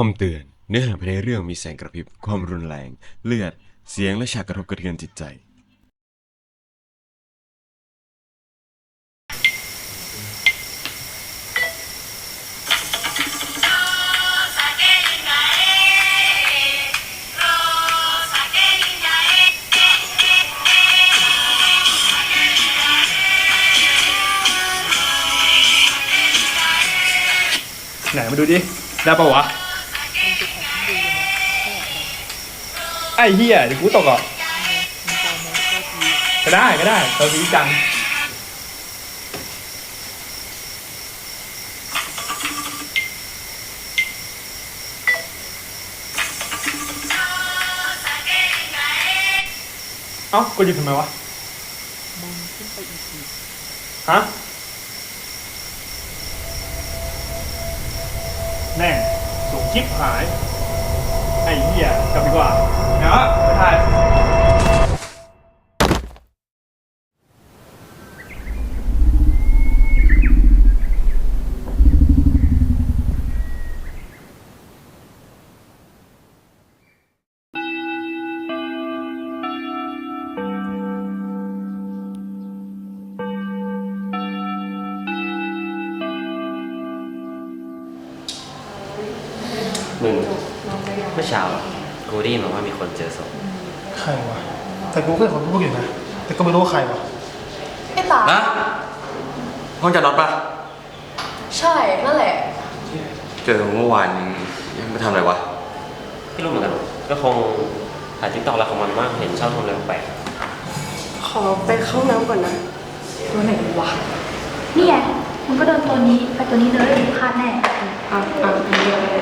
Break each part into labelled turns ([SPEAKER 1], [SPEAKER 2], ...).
[SPEAKER 1] คำเตือน เนื้อหาภายในเรื่องมีแสงกระพริบ ความรุนแรง เลือด เสียงและฉากกระทบกระเทือนจิตใจ
[SPEAKER 2] ไหนมาดูดิ ได้ปะวะ อ้เฮียเดี๋ยวกูตกอะก็ได้ก็ได้เราสีจังเอ้ากูหยิบทำไมวะฮะแม่งสูงชิบหาย ไอ้เหี้ยกลับดีกว่าเนาะไปถ่าย
[SPEAKER 3] ยินมาว่ามีคนเจอศพ
[SPEAKER 4] ใครวะ แต่กูก็เห็นคนพูดอยู่นะ แต่ก็ไม่รู้ว่าใครวะ
[SPEAKER 5] ไอ้ตา
[SPEAKER 1] นะห้องจอดรถปะ
[SPEAKER 5] ใช่นั่นแหละ
[SPEAKER 1] เจอเมื่อวานนี้ยังมาทำอะไรวะ
[SPEAKER 3] ไม่รู้เหมือนกัน ก็คงถ่ายทิกตอกแล้วของมันมากเห็นชอบทำอะไรแปลก
[SPEAKER 5] ขอไปเข้าน้ำก่อนนะตัวไหนวะ
[SPEAKER 6] นี่ไงมันก็โดนตัวนี้ไปตัวนี้เลยพลาดแน่
[SPEAKER 5] อะอะเดียวเลย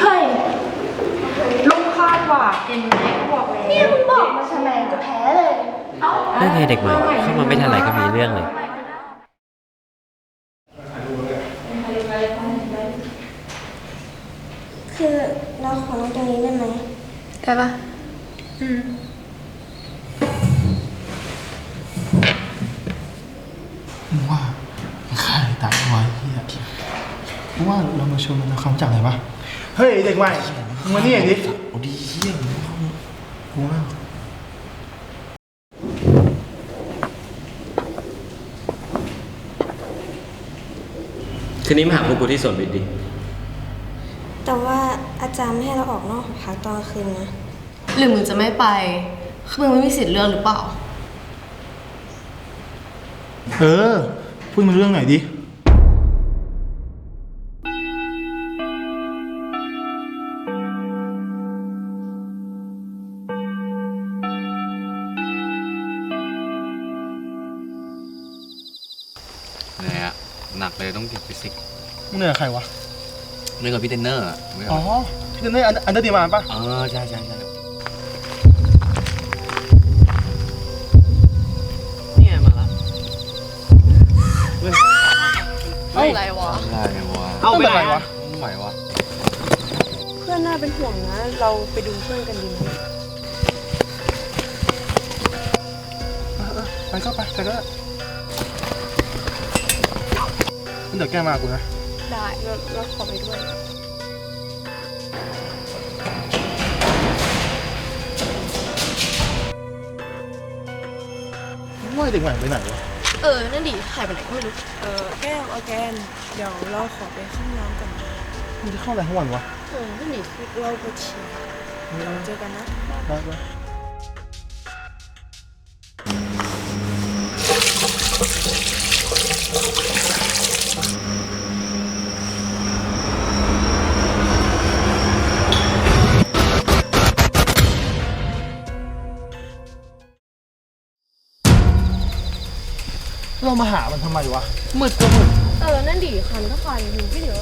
[SPEAKER 6] เฮ้ย
[SPEAKER 5] ลู กคาดว่ะเห็นไหมกูบอกแล้ว
[SPEAKER 6] เนี่ยมึงบอกมาใช่ไหมก็แพ้เลยเอ้า
[SPEAKER 3] เรื่องไงเด็กใหม่เข้ามาไม่ทันไรก็มีเรื่องเลย
[SPEAKER 7] คือเราขอลงตรงนี้ได้ไหม
[SPEAKER 6] ได้ปะอืม
[SPEAKER 4] มึงว่ามันฆ่าไอ้ตายไว้เฮียมึงว่าเรามาชวนมันเอาคำจากไหนวะเฮ้ยเด็กใหม่มึงมานี่หน่อยดิโอ้ดีเฮียมึงกูว่า
[SPEAKER 3] คืนนี้มาหาพวกกูที่สวนบิดดิ
[SPEAKER 7] แต่ว่าอาจารย์ไม่ให้เราออกนอกหอพักตอนกลางคืนนะ
[SPEAKER 5] หรือมึงจะไม่ไปคือมึงไม่มีสิทธิ์เลือกหรือเปล่า
[SPEAKER 4] เออ พูดมาเรื่องไหนดิ
[SPEAKER 8] เห เลยต้องเก็บฟิสิกส์
[SPEAKER 4] มึงเหนื่อยกับใครวะ
[SPEAKER 8] เหนื่อยกับพี่เทรนเนอร์อะไม่
[SPEAKER 4] อ๋อ
[SPEAKER 8] เอา
[SPEAKER 4] พี่เต้นได้อันอันเดอร์ดีมานปะ
[SPEAKER 8] เออใช่ใช่ใช่
[SPEAKER 3] เนี่ยมาละ
[SPEAKER 5] อะไรวะ
[SPEAKER 8] ได้ไงวะ
[SPEAKER 4] เอาไปไหนวะ
[SPEAKER 8] ไม่ไหววะ
[SPEAKER 7] เพื่อนน่าเป็นห่วงนะ เราไปดูเพื่อนกันดีไหม
[SPEAKER 4] ไปก็ไปไปก็ เดี๋ยวแกมากูนะ
[SPEAKER 7] ได้เราเราขอไปด้วย
[SPEAKER 4] มึงว่าไอ้เด็กใหม่ไปไหนวะ
[SPEAKER 5] เออ นั่นดิหายไปไหนก็ไม่รู้
[SPEAKER 7] เออแก้มเอาแกน เดี๋ยวเราขอไปเข้าน้ำก่อนนะ
[SPEAKER 4] มึงจะเข้าอะไรทั้งวันวะ
[SPEAKER 5] เออนั่นดิ
[SPEAKER 7] เราไปฉี่เราเจอกันนะ
[SPEAKER 4] ได้ปะ เรามาหามันทำไมวะมืดก็มืด
[SPEAKER 5] เออ นั่นดิคันก็คันอยู่ที่เยอ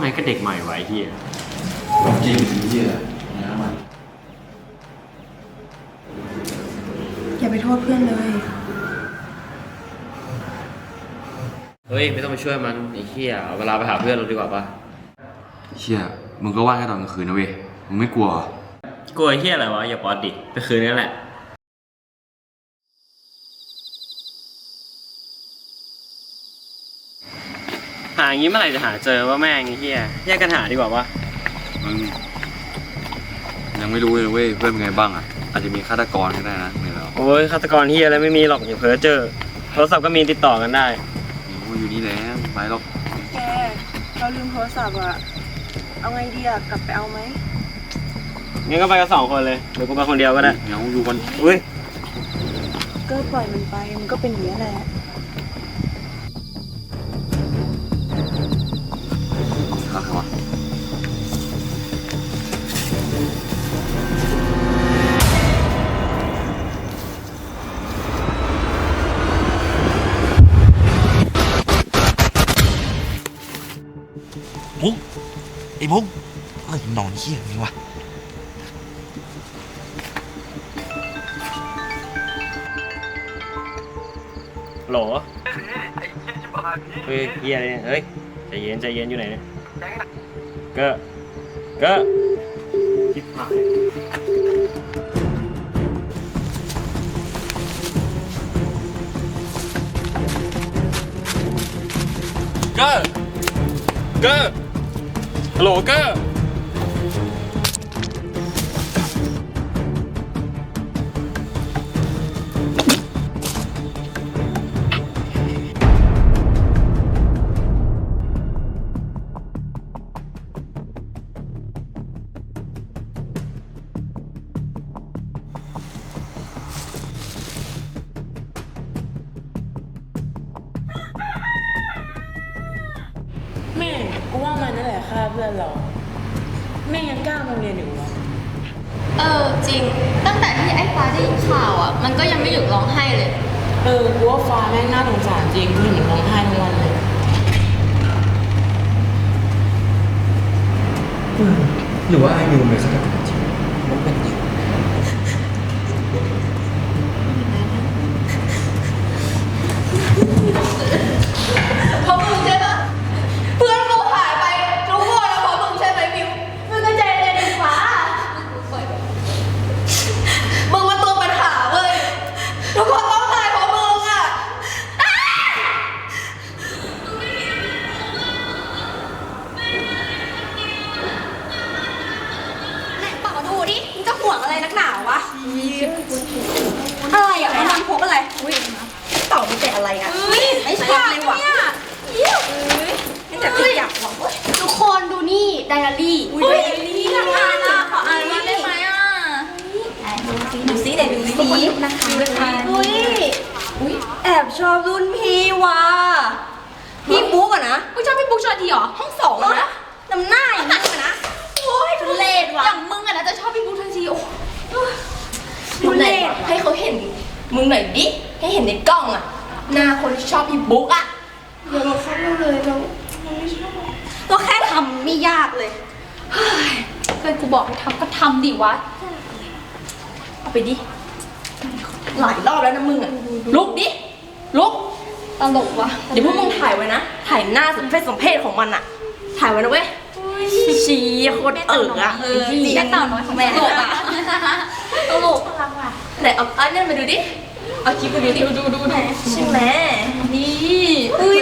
[SPEAKER 9] ไงก็เด็กใหม่ไวะไอ้เฮีย
[SPEAKER 10] จริงเหี้ยนะมัน
[SPEAKER 7] อย่าไปโทษเพื่อนเลย
[SPEAKER 9] เฮ้ย ไม่ต้องไปช่วยมันไอ้เฮียเอาเวลาไปหาเพื่อนเราดีกว่าปะ
[SPEAKER 10] เชี่ยมึงก็ว่างแค่ตอนกลางคืนนะเว้ยมึงไม่กลัวเหรอก
[SPEAKER 9] ลัวไอ้เฮียอะไรวะอย่าปอดดิไปคืนนี้แหละ อย่างนี้เมื่อไหร่จะหาเจอว่าแม่งไอ้เฮียแยกกันหาดีกว่าปะ
[SPEAKER 10] มึงยังไม่รู้เลยเว้ยเพื่อนเป็นไงบ้างอะ อาจจะมีฆาตกรก็ได้นะเนี่ยแล้ว
[SPEAKER 9] โอ้ยฆาตกรเฮียอะไรไม่มีหรอกอย่าเพ้อเจอโทรศัพท์ก็มีติดต่อกันได้
[SPEAKER 10] โอ้ยอยู่นี่แล้วไปหรอก
[SPEAKER 7] แกเราลืมโทรศัพท์อะเอาไงดีอะกลับไปเอาไหม
[SPEAKER 9] งั้นก็ไปกันสองคนเลยเดี๋ยวกูไปคนเดียวก็ได้
[SPEAKER 10] เดี๋ยวอยู่กัน
[SPEAKER 9] อุ้ย
[SPEAKER 7] ก็ปล่อยมันไปมันก็เป็นอย่างนี้ยแหละ
[SPEAKER 11] เอ้ยนอนเฮี้ยนี่วะ
[SPEAKER 9] โหลเฮ้ยเฮียอะไรเนี่ยเฮ้ยใจเย็นใจเย็นอยู่ไหนเนี่ยก็ก็ชิบหาย
[SPEAKER 12] เกอร์เกอร์ฮัลโหลเก
[SPEAKER 7] ก็ยัง
[SPEAKER 13] ไม่หยุดร้องไห้เลย
[SPEAKER 7] เออกูว่าฟ้าแม่งน่าสงสารจริงกูเห็นมันร้องไห้ทั้งวันเลย
[SPEAKER 11] หรือว่าไอ้นิวเป็นฆาตกรจริงมันเป็นจริง
[SPEAKER 13] เพราะมึงใช่ปะ ยไดอารี่ทำงานอะขออ่านมาได้ไหมอะดูซิเดี๋ยวดูซินะคะอุ้ยอุ้ยแอบชอบรุ่นพี่ว่ะพี่บุ๊กอะนะอุ้ยชอบพี่บุ๊กชอบทีเหรอห้องสองอะนะน้ำหน้าอย่างนี้อะนะโอ้ยทุเรศว่ะอย่างมึงอะนะจะชอบพี่บุ๊กทันทีโอ้ดูเล่ให้เขาเห็นมึงหน่อยดิให้เห็นในกล้องอะหน้าคนที่ชอบพี่บุ๊กอะเดี๋ยวเราเข้าเลยเราไม่ชอบก็แค่ทำไม่ยากเลยเฮ้ยเพื่ อนกูบอกให้ทำก็ทำดิวะ เอาไปดิ หลายรอบแล้วนะมึงอะลุกดิ ลุก ตลกวะเดี๋ยวพวกมึงถ่ายไว้นะ ถ่ายหน้าสมเพศสมเพศของมันอะถ่ายไว้นะเว้ยชี้โคตรเอ๋ออะเออดีแม่ต่อน้อยของแม่ตลกอะตลกไหนเอาอันนี้มาดูดิ เอาคลิปมาดูดิ ดูดูดูใช่ไหมนี่เฮ้ย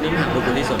[SPEAKER 13] วันนี้มาหาพวก
[SPEAKER 3] คุณที่สวน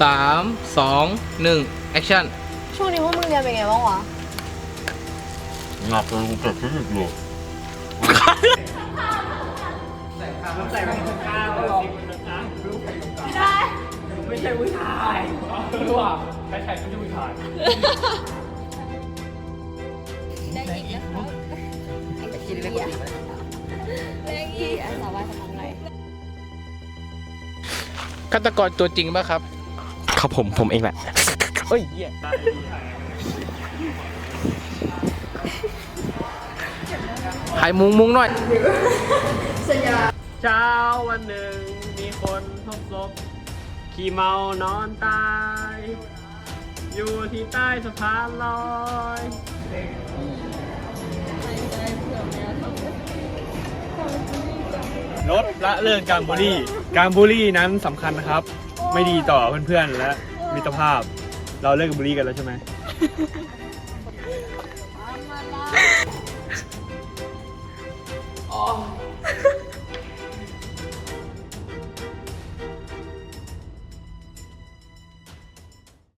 [SPEAKER 14] สามสองหนึ่งแอคชั่น
[SPEAKER 7] ช่วงนี้พวกมึงเรียนเป็นไงบ้างวะ
[SPEAKER 1] หนักเลยกูเกิดขึ้นอีกเลย
[SPEAKER 9] ไม่ใช่ผู้ชายรู้ว่าใครใครไม่ใช่ผู้ชาย
[SPEAKER 14] ฆาตกรตัวจริงป่ะครับ
[SPEAKER 3] ครับผมผมเองแหละ
[SPEAKER 14] เฮ้ยเหี้ยหายมุงมุงหน่อย
[SPEAKER 9] เช้าวันหนึ่งมีคนพบศพขี่เมานอนตาย อยู่ที่ใต้สะพานลอยลดละเลิกการบูลลี่ การบูลลี่นั้นสำคัญนะครับ ไม่ดีต่อเพื่อนๆและมิตรภาพ เราเลิกกับบุรีกันแล้วใช่ไหม